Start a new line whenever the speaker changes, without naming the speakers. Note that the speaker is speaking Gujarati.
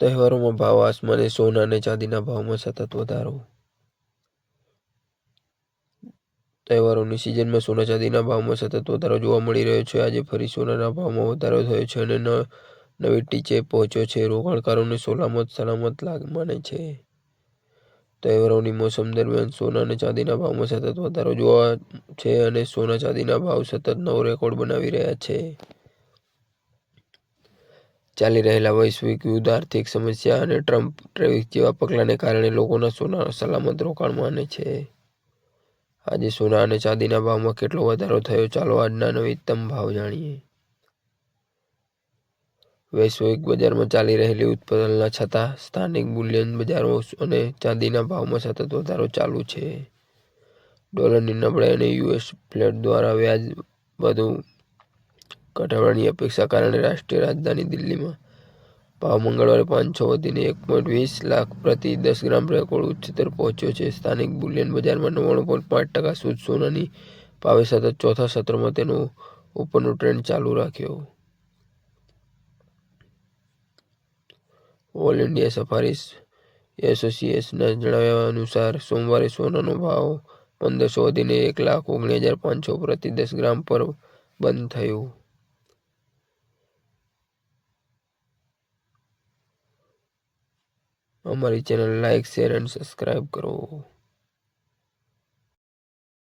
તહેવારોમાં ભાવ, આસમાને સોના અને ચાંદીના ભાવમાં સતત વધારો. તહેવારોની સિઝનમાં સોના, ચાંદીના ભાવમાં સતત વધારો જોવા મળી રહ્યો છે. આજે ફરી સોનાના ભાવમાં વધારો થયો છે અને નવી ટીચે પહોંચ્યો છે. રોકાણકારોને સલામત સલામત લાગ માને છે. તહેવારોની મોસમ દરમિયાન સોના અને ચાંદીના ભાવમાં સતત વધારો જોવા છે અને સોના, ચાંદીના ભાવ સતત નવો રેકોર્ડ બનાવી રહ્યા છે. ચાલી રહેલા વૈશ્વિક યુદ્ધ, આર્થિક સમસ્યા અને ટ્રમ્પ ટ્રેવિક જેવા પગલાંને કારણે લોકોના સોના સલામત રોકાણ માને છે. આજે સોના અને ચાંદીના ભાવમાં કેટલો વધારો થયો ચાલો આજના નવીનતમ ભાવ જાણીએ. વૈશ્વિક બજારમાં ચાલી રહેલી ઉત્પાદનના છતાં સ્થાનિક બુલિયન બજારો અને ચાંદીના ભાવમાં સતત વધારો ચાલુ છે. ડોલરની નબળાઈ અને યુએસ ફ્લેટ દ્વારા વ્યાજ વધુ ઘટાડવાની અપેક્ષા કારણે રાષ્ટ્રીય રાજધાની દિલ્હીમાં ભાવ મંગળવારે પાંચસો વધીને એક પોઈન્ટ વીસ લાખ પ્રતિ દસ ગ્રામ રેકોર્ડ ઉચ્ચતર પહોંચ્યો છે. સ્થાનિક બુલિયન બજારમાં નવ્વાણું પોઈન્ટ પાંચ ટકા સૂદ સોનાની ભાવે સતત ચોથા સત્રમાં તેનો ઉપરનો ટ્રેન્ડ ચાલુ રાખ્યો. ઓલ ઇન્ડિયા સફારી એસોસિએશનના જણાવ્યા અનુસાર, સોમવારે સોનાનો ભાવ પંદરસો વધીને એક લાખ ઓગણીસ હજાર પાંચસો પ્રતિ દસ ગ્રામ પર બંધ થયો. અમારી channel like share and subscribe કરો.